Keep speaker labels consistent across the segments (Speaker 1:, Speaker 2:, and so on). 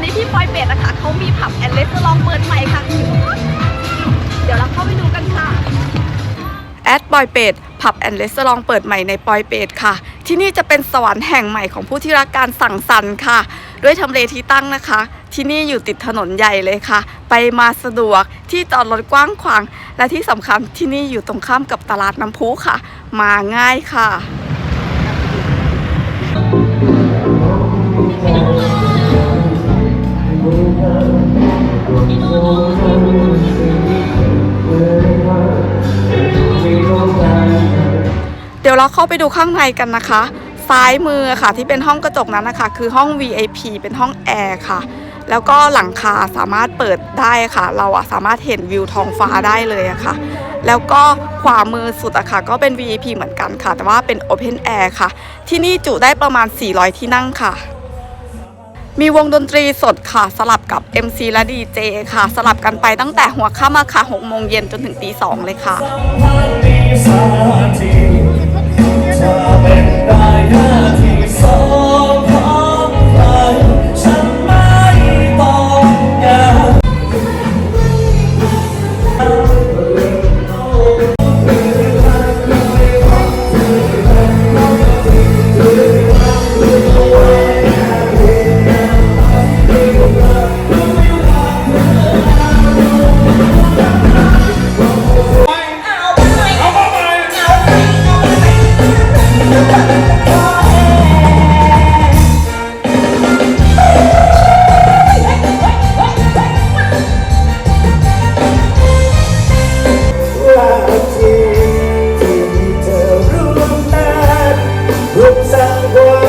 Speaker 1: วันนี้ที่ปอยเป็ดนะคะเขามีผับแอนเลสลองเปิดใหม่ค่ะ เดี๋ยวเราเข้าไปดูกันค่ะแอดปอยเป็ดผับแอนเลสลองเปิดใหม่ในปอยเป็ดค่ะ ที่นี่จะเป็นสวรรค์แห่งใหม่ของผู้ที่รักการสั่งสรรค์ค่ะ ด้วยทำเลที่ตั้งนะคะ ที่นี่อยู่ติดถนนใหญ่เลยค่ะ ไปมาสะดวกที่จอดรถกว้างขวาง และที่สำคัญที่นี่อยู่ตรงข้ามกับตลาดน้ำพุค่ะ มาง่ายค่ะ เดี๋ยวเราเข้าไปดูข้างในกันนะคะ ซ้ายมือค่ะที่เป็นห้องกระจกนั้นนะคะ คือห้อง VIP เป็นห้องแอร์ค่ะ แล้วก็หลังคาสามารถเปิดได้ค่ะ เราอะสามารถเห็นวิวท้องฟ้าได้เลยอะค่ะ แล้วก็ขวามือสุดอะค่ะ ก็เป็น VIP เหมือนกันค่ะ แต่ว่าเป็น Open Air ค่ะ ที่นี่จุได้ประมาณ 400 ที่นั่งค่ะ มีวงดนตรีสดค่ะสลับกับ MC และ DJ ค่ะ สลับกันไปตั้งแต่หัวค่ำมาค่ะ6โมงเย็นจนถึงตี2เลยค่ะ
Speaker 2: เป็นได้นาที่สอง รูป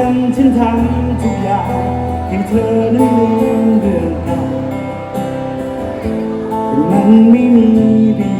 Speaker 2: ฉันฉันทำทุกอย่างให้เธอนั้นลืมเรื่องเก่ามันไม่มีป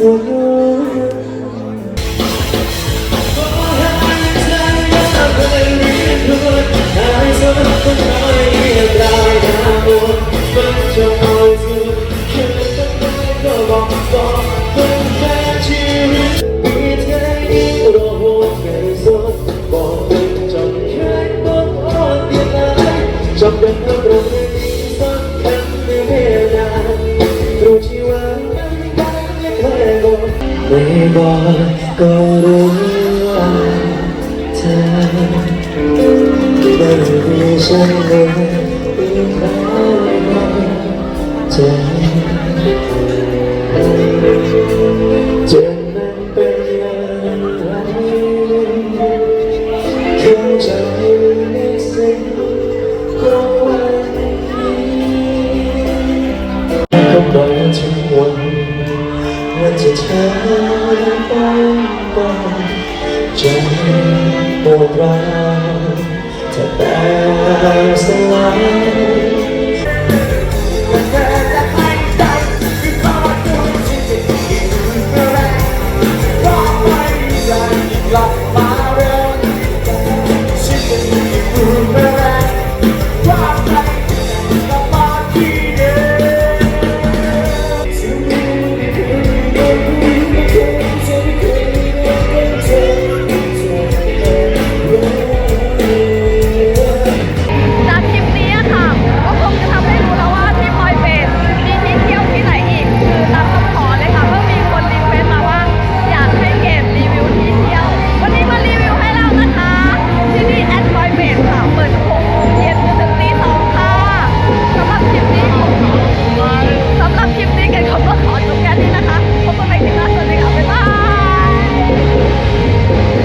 Speaker 2: เไต้
Speaker 3: องไปใจปวดร้าว